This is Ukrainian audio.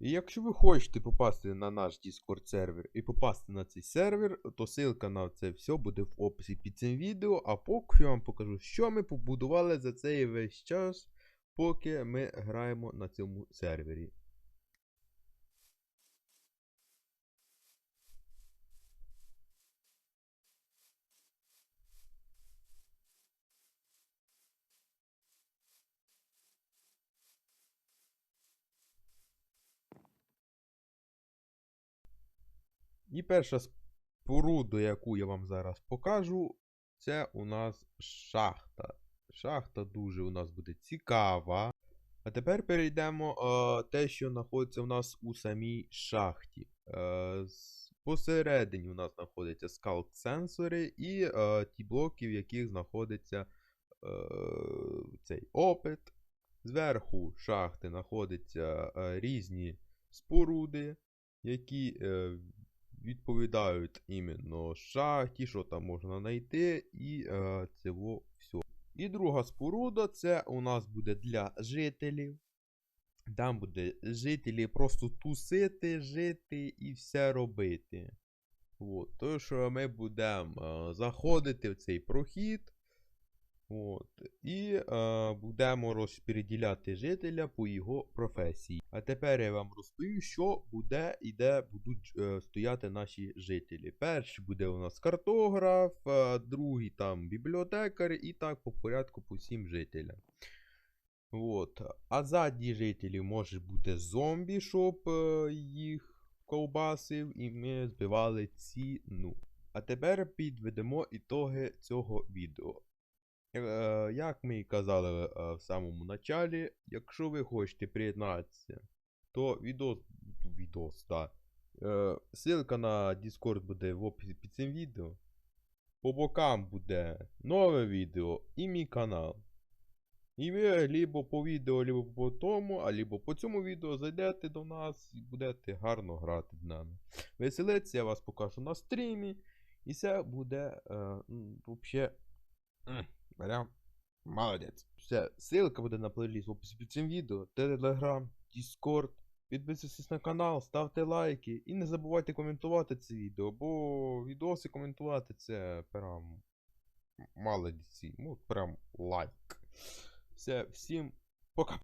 І якщо ви хочете попасти на наш Discord сервер і попасти на цей сервер, то ссылка на це все буде в описі під цим відео. А поки я вам покажу, що ми побудували за цей весь час, поки ми граємо на цьому сервері. І перша споруда, яку я вам зараз покажу, це у нас шахта. Шахта дуже у нас буде цікава. А тепер перейдемо е, те, що знаходиться у нас у самій шахті. Е, посередині у нас знаходяться скалк сенсори і е, ті блоки, в яких знаходиться е, цей опит. Зверху шахти знаходяться е, різні споруди, які е, відповідають іменно шахті, що там можна знайти, і е, цього все. І друга споруда це у нас буде для жителів. Там буде жителі просто тусити, жити і все робити. От. Що ми будемо е, заходити в цей прохід. От. І е, будемо розподіляти жителя по його професії. А тепер я вам розповім, що буде і де будуть е, стояти наші жителі. Перший буде у нас картограф, е, другий там бібліотекар, і так по порядку по всім жителям. От. А задні жителі може бути зомбі, щоб е, їх ковбасив, і ми збивали ціну. А тепер підведемо ітоги цього відео. Е, Як ми і казали е, в самому началі, якщо ви хочете приєднатися, то відос, відос, да. Е, Ссылка на Discord буде в описі під цим відео. По бокам буде нове відео і мій канал. І ви либо по відео, либо по тому, а либо по цьому відео зайдете до нас і будете гарно грати з нами. Веселитися я вас покажу на стрімі. І це буде е, м, Прям молодець. Все, ссылка буде на плейліст в описі під цим відео. Телеграм, Discord. Підписуйтесь на канал, ставте лайки і не забувайте коментувати це відео, бо відоси коментувати це прям молодці. Ну, прям лайк. Все, всім пока.